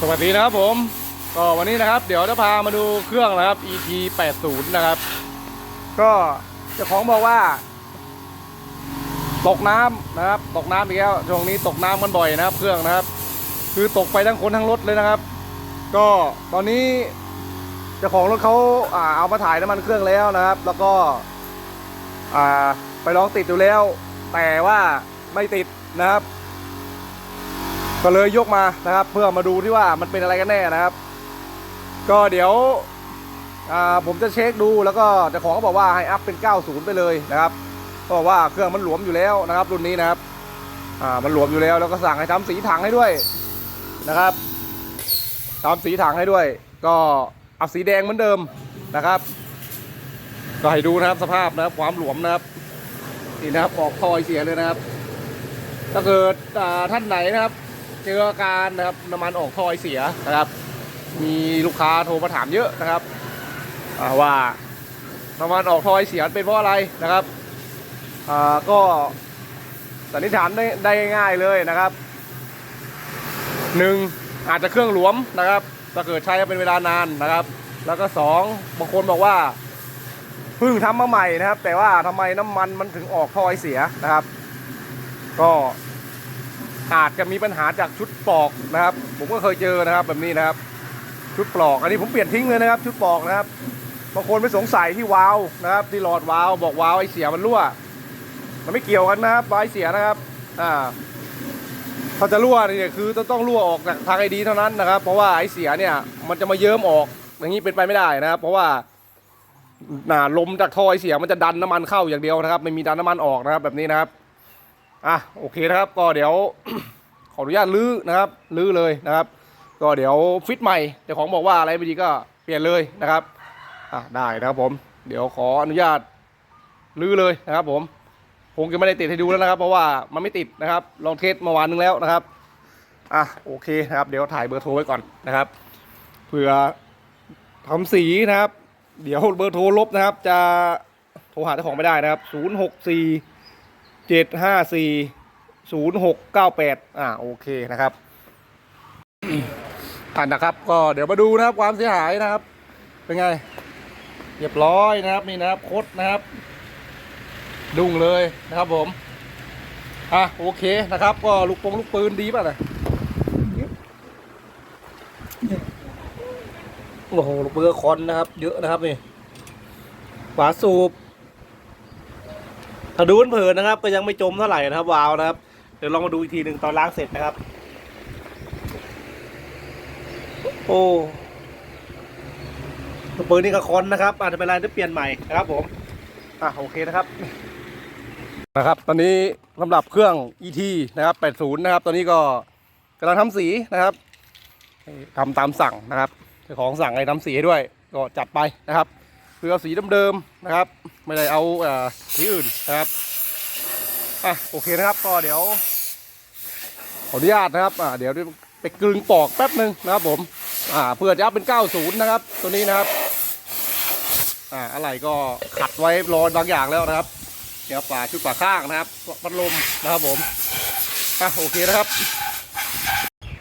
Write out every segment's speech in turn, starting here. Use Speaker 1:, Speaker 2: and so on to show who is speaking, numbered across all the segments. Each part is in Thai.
Speaker 1: สวัสดีนะครับผมก็วันนี้นะครับ เดี๋ยวจะพามาดูเครื่องนะครับ ET 80นะครับ ก็เจ้าของบอกว่า ตกน้ำนะครับ ตกน้ำอีกแล้วช่วงนี้ตกน้ำกันบ่อยนะครับ เครื่องนะครับ คือตกไปทั้งคนทั้งรถเลยนะครับ ก็ตอนนี้เจ้าของรถเขาอ่าเอามาถ่ายน้ำมันเครื่องแล้วนะครับ แล้วก็อ่าไปลองติดดูแล้ว แต่ว่าไม่ติดนะครับ ก็เลยยกมานะครับ เพื่อมาดูที่ว่ามันเป็นอะไรกันแน่นะครับ ก็เดี๋ยวผมจะเช็คดูแล้วก็เจ้าของก็บอกว่าให้อัพเป็น 90 ไปเลยนะครับก็บอกว่าเครื่องมันหลวมอยู่แล้วนะครับ รุ่นนี้นะครับมันหลวมอยู่แล้วแล้วก็สั่งให้ทำสีถังให้ด้วยนะครับทำสีถังให้ด้วย ก็เอาสีแดงเหมือนเดิมนะครับ ก็ให้ดูนะครับสภาพนะครับความหลวมนะครับนี่นะครับออกทอยเสียเลยนะครับ ถ้าเกิดท่านไหนนะครับ เจออาการนะครับน้ำมันออกทอยเสียนะครับ มีลูกค้าโทรมาถามเยอะนะครับว่าน้ำมันออกทอยเสียเป็นเพราะอะไรนะครับก็สันนิษฐานได้ได้ง่ายๆเลยนะครับหนึ่งอาจจะเครื่องหลวมนะครับถ้าเกิดใช้เป็นเวลานานนะครับ แล้วก็สองบางคนบอกว่าเพิ่งทำมาใหม่นะครับ แต่ว่าทำไมน้ำมันมันถึงออกทอยเสียนะครับ ก็ อาจจะมีปัญหาจากชุดปลอกนะครับ ผมก็เคยเจอนะครับแบบนี้นะครับ ชุดปลอก อันนี้ผมเปลี่ยนทิ้งเลยนะครับ ชุดปลอกนะครับบางคนไปสงสัยที่วาล์วนะครับ ที่หลอดวาล์วบอกวาล์วไอเสียมันรั่ว มันไม่เกี่ยวกันนะครับวาล์วไอเสียนะครับอ่าถ้าจะรั่วเนี่ยคือจะต้องรั่วออกจากทางไอดีเท่านั้นนะครับ เพราะว่าไอเสียเนี่ยมันจะมาเยิ้มออกอย่างนี้เป็นไปไม่ได้นะครับ เพราะว่าน่าลมจากท่อไอเสียมันจะดันน้ำมันเข้าอย่างเดียวนะครับ ไม่มีดันน้ำมันออกนะครับ แบบนี้นะครับ อะโอเคนะครับก็เดี๋ยว ขออนุญาตลื้อนะครับลื้อเลยนะครับ ก็เดี๋ยวฟิตใหม่เจ้าของบอกว่าอะไรไม่ดีก็เปลี่ยนเลยนะครับอะได้นะครับผม เดี๋ยวขออนุญาตลื้อเลยนะครับ ผมคงจะไม่ได้ติดให้ดูแล้วนะครับ เพราะว่ามันไม่ติดนะครับ ลองเทสเมื่อวานนึงแล้วนะครับอะโอเคนะครับ เดี๋ยวถ่ายเบอร์โทรไว้ก่อนนะครับเผื่อทำสีนะครับ เดี๋ยวเบอร์โทรลบนะครับ จะโทรหาเจ้าของไม่ได้นะครับ 0 6 4 7 5 4 0 6 9 8อ่าโอเคนะครับอ่านนะครับ ก็เดี๋ยวมาดูนะครับความเสียหายนะครับ เป็นไง เรียบร้อยนะครับนี่นะครับคดนะครับ ดุ้งเลยนะครับผมอะโอเคนะครับ ก็ลูกปงลูกปืนดีป่ะนะโอ้โหลูกปืนคอนนะครับ เยอะนะครับนี่ฝาสูบ ถ้าดูเผินๆนะครับ ก็ยังไม่จมเท่าไหร่นะครับวาวนะครับ เดี๋ยวลองมาดูอีกทีหนึ่งตอนล้างเสร็จนะครับ โอ้ลูกปืนนี่ก็คอนนะครับอาจจะเป็นไรจะเปลี่ยนใหม่นะครับผมอะโอเคนะครับนะครับ ตอนนี้สำหรับเครื่อง ET นะครับ 80 นะครับ ตอนนี้ก็กำลังทำสีนะครับทำตามสั่งนะครับเจ้าของสั่งให้ทำสีให้ด้วย ก็จัดไปนะครับ คือเอสีเดิมๆนะครับ ไม่ได้เอาอสีอื่นนะครับอะโอเคนะครับก็เดี๋ยวขออนุญาตนะครับอ่าเดี๋ยวไปกลึงปอกแป๊บหนึ่งนะครับผมอ่าเพื่อจะอัพเป็น 90 นะครับ ตัวนี้นะครับอ่าอะไรก็ขัดไว้รอบางอย่างแล้วนะครับ เดี๋ยวฝาชุดฝาข้างนะครับพัดลมนะครับผมอะโอเคนะครับ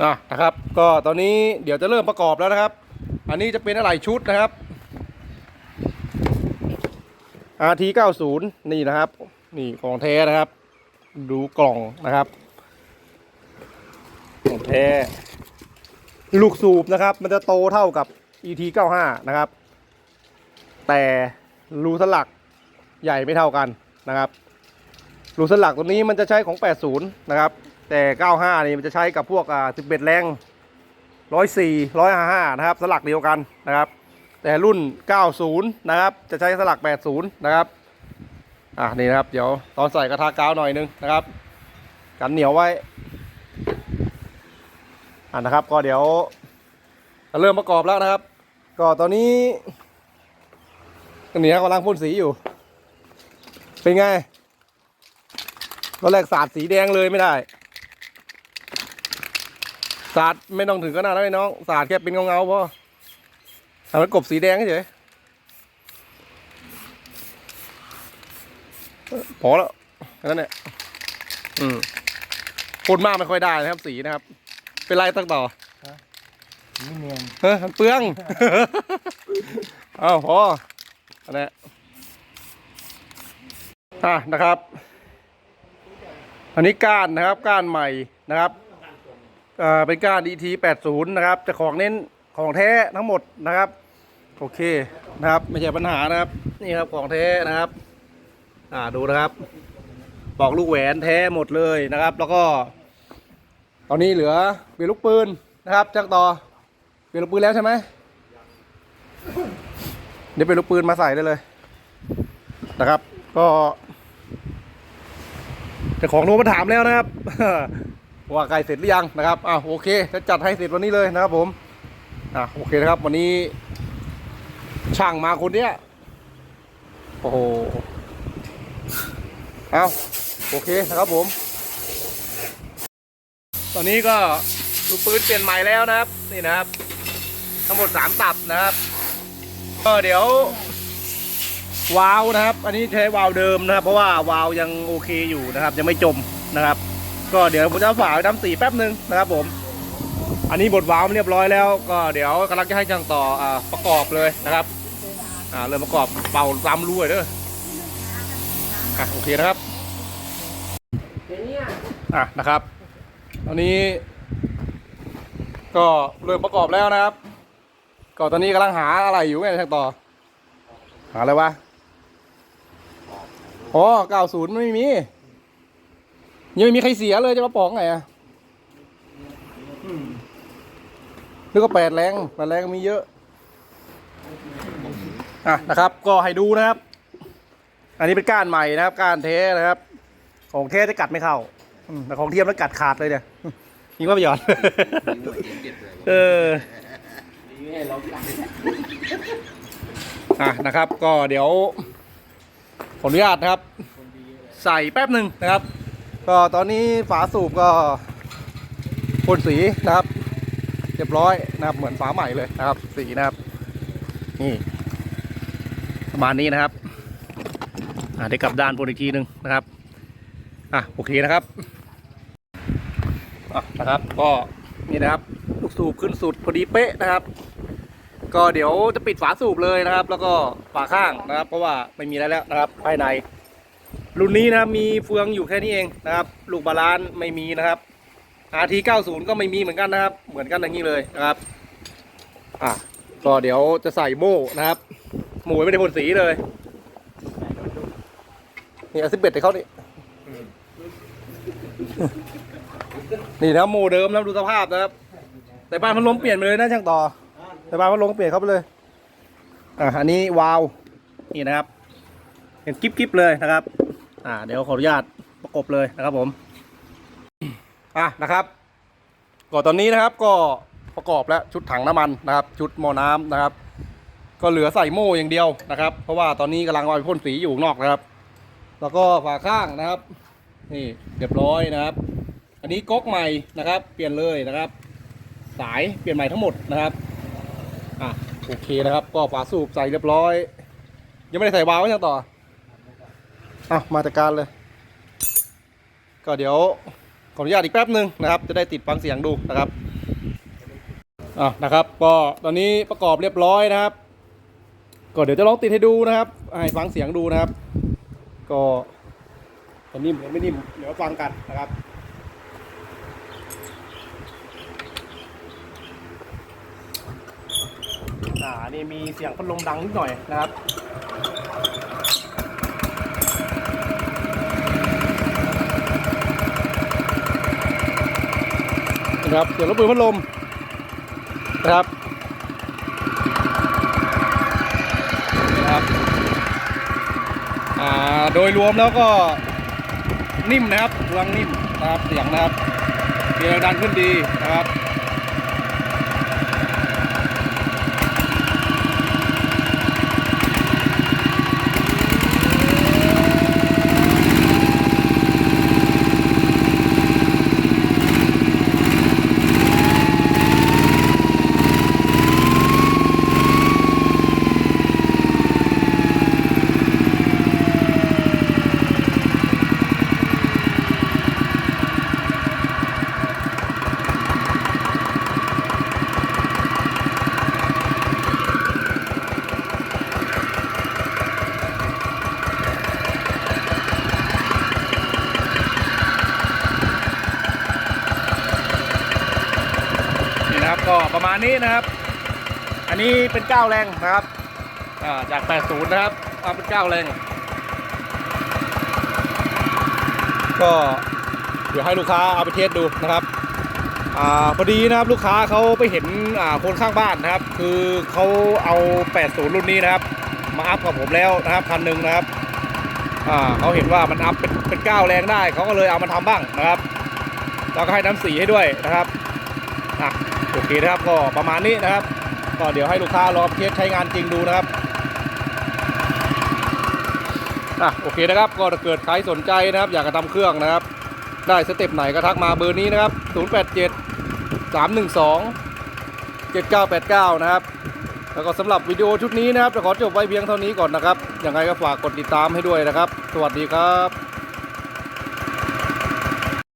Speaker 1: อะนะครับ ก็ตอนนี้เดี๋ยวจะเริ่มประกอบแล้วนะครับ อันนี้จะเป็นอะไรชุดนะครับ RT 90 นี่นะครับ นี่ของแท้นะครับ ดูกล่องนะครับ ของแท้ ลูกสูบนะครับ มันจะโตเท่ากับ ET 95 นะครับ แต่รูสลักใหญ่ไม่เท่ากันนะครับรูสลักตัวนี้มันจะใช้ของ 80 นะครับ แต่ 95 นี่มันจะใช้กับพวกอ่า11 แรง 104 155 นะครับ สลักเดียวกันนะครับ แต่รุ่น 90 นะครับ จะใช้สลัก 80 นะครับ อะนี่นะครับ เดี๋ยวตอนใส่กระทากาวหน่อยนึงนะครับ กันเหนียวไว้ อะนะครับ ก็เดี๋ยวเริ่มประกอบแล้วนะครับ ก็ตอนนี้เหนียวกำลังพ่นสีอยู่ เป็นไงตอนแรกสาดสีแดงเลยไม่ได้สาดไม่ต้องถึงขนาดนั้นเลยน้องสาดแค่เป็นเงาเงาๆพอ ทำให้กบสีแดงเฉยพอแล้วแค่นั้นแหละอืมพ่นมากไม่ค่อยได้นะครับ สีนะครับ เป็นไรตั้งต่อ
Speaker 2: ไม่เนียน
Speaker 1: เออมันเปลืองเอาพออันนี้อะนะครับ อันนี้ก้านนะครับ ก้านใหม่นะครับอ่าเป็นก้าน ET 80นะครับจะของเน้น ของแท้ทั้งหมดนะครับโอเคนะครับ ไม่ใช่ปัญหานะครับ นี่ครับของแท้นะครับ อ่าดูนะครับปอกลูกแหวนแท้หมดเลยนะครับ แล้วก็ ตอนนี้เหลือเปลี่ยนลูกปืนนะครับจักต่อเปลี่ยนลูกปืนแล้วใช่ไหมเดี๋ยวเปลี่ยนลูกปืนมาใส่ได้เลย นะครับ ก็เจ้าของโทรมาถามแล้วนะครับว่าใกล้เสร็จหรือยังนะครับอ่าโอเคจะจัดให้เสร็จวันนี้เลยนะครับผม อ่าโอเคนะครับ วันนี้ช่างมาคนเนี้ยโอ้โหเอาโอเคนะครับผม ตอนนี้ก็ลูกปืนเปลี่ยนใหม่แล้วนะครับ นี่นะครับ ทั้งหมดสามตับนะครับ ก็เดี๋ยววาล์วนะครับ อันนี้ใช้วาล์วเดิมนะครับ เพราะว่าวาล์วยังโอเคอยู่นะครับ ยังไม่จมนะครับ ก็เดี๋ยวผมจะเอาฝาไปทำสีแป๊บหนึ่งนะครับผม อันนี้บดวาล์วเรียบร้อยแล้วก็เดี๋ยวกำลังจะให้ช่างต่ออประกอบเลยนะครับเริ่มประกอบเป่าตามรูเลยเด้อโอเคนะครับอะนะครับตอนนี้ ก็เริ่มประกอบแล้วนะครับ ก็ตอนนี้กำลังหาอะไรอยู่ไงช่างต่อ หาอะไรวะอ๋อเก้าศูนย์ไม่มียังไม่มีใครเสียเลยจะมาปอกไงอะ นึกว่าแปดแรงแปดแรงมีเยอะอะนะครับ ก็ให้ดูนะครับ อันนี้เป็นก้านใหม่นะครับ ก้านเทนะครับ ของเทจะกัดไม่เข้าอืมแต่ของเทียมแล้วกัดขาดเลยเนี่ยยิงว่าไประโยชน์เออ อะนะครับ ก็เดี๋ยวขออนุญาตนะครับ ใส่แป๊บหนึ่งนะครับ ก็ตอนนี้ฝาสูบก็พ่นสีนะครับ เรียบร้อยนะครับเหมือนฝาใหม่เลยนะครับสีนะครับ นี่ ประมาณนี้นะครับอ่าได้กลับด้านบนอีกทีหนึ่งนะครับอะโอเคนะครับอะนะครับก็นี่นะครับลูกสูบขึ้นสุดพอดีเป๊ะนะครับ ก็เดี๋ยวจะปิดฝาสูบเลยนะครับ แล้วก็ฝาข้างนะครับ เพราะว่าไม่มีอะไรแล้วนะครับภายใน รุ่นนี้นะมีเฟืองอยู่แค่นี้เองนะครับ ลูกบาลานไม่มีนะครับ RT 90 ก็ไม่มีเหมือนกันนะครับ เหมือนกันอย่างนี้เลยนะครับ อะก็เดี๋ยวจะใส่โม่นะครับหมูไม่ได้พ่นสีเลยนี่เอาสิบเบ็ดให้เขาดินี่นะโมเดิมนะดูสภาพนะครับ แต่บ้านพัดลมเปลี่ยนไปเลยนะช่างต่อ แต่บ้านพัดลมเปลี่ยนเข้าไปเลยอะอันนี้วาวนี่นะครับ เห็นกิ๊บกิ๊บเลยนะครับ อ่า เดี๋ยวขออนุญาตประกบเลยนะครับผม อะนะครับก็ตอนนี้นะครับก็ประกอบแล้วชุดถังน้ำมันนะครับ ชุดหม้อน้ำนะครับ ก็เหลือใส่โม่อย่างเดียวนะครับ เพราะว่าตอนนี้กำลังเอาไปพ่นสีอยู่นอกนะครับ แล้วก็ฝาข้างนะครับ นี่เรียบร้อยนะครับ อันนี้ก๊อกใหม่นะครับ เปลี่ยนเลยนะครับ สายเปลี่ยนใหม่ทั้งหมดนะครับอะโอเคนะครับ ก็ฝาสูบใส่เรียบร้อย ยังไม่ได้ใส่วาล์วยังต่ออะมาจัดการเลย ก็เดี๋ยว ขออนุญาตอีกแป๊บหนึ่งนะครับ จะได้ติดฟังเสียงดูนะครับอะนะครับ ก็ตอนนี้ประกอบเรียบร้อยนะครับ ก็เดี๋ยวจะลองติดให้ดูนะครับให้ฟังเสียงดูนะครับ ก็จะนิ่มหรือไม่นิ่มเดี๋ยวฟังกันนะครับอ่านี่มีเสียงพัดลมดังนิดหน่อยนะครับ นะครับเสียวรถปืนพัดลมนะครับครับอ่าโดยรวมแล้วก็นิ่มนะครับรังนิ่มนะครับเสียงนะครับมียรงดันขึ้นดีนะครับ ก็ประมาณนี้นะครับ อันนี้เป็นก้าวแรงนะครับจาก 80 นะครับเอาเป็นก้าวแรง ก็เดี๋ยวให้ลูกค้าเอาไปเทสดูนะครับอ่าพอดีนะครับลูกค้าเขาไปเห็นคนข้างบ้านนะครับ คือเขาเอา 80 รุ่นนี้นะครับ มาอัพกับผมแล้วนะครับพันหนึ่งนะครับอ่าเขาเห็นว่ามันอัพเป็นเป็นก้าวแรงได้เขาก็เลยเอามาทำบ้างนะครับ แล้วก็ให้น้ำสีให้ด้วยนะครับ อะโอเคนะครับก็ประมาณนี้นะครับ ก็เดี๋ยวให้ลูกค้าลองเทสใช้งานจริงดูนะครับอะโอเคนะครับก็เกิดใครสนใจนะครับ อยากจะทำเครื่องนะครับ ได้สเต็ปไหนก็ทักมาเบอร์นี้นะครับ 087 312 7989 นะครับแล้วก็สำหรับวิดีโอชุดนี้นะครับจะขอจบไว้เพียงเท่านี้ก่อนนะครับยังไงก็ฝากกดติดตามให้ด้วยนะครับ สวัสดีครับ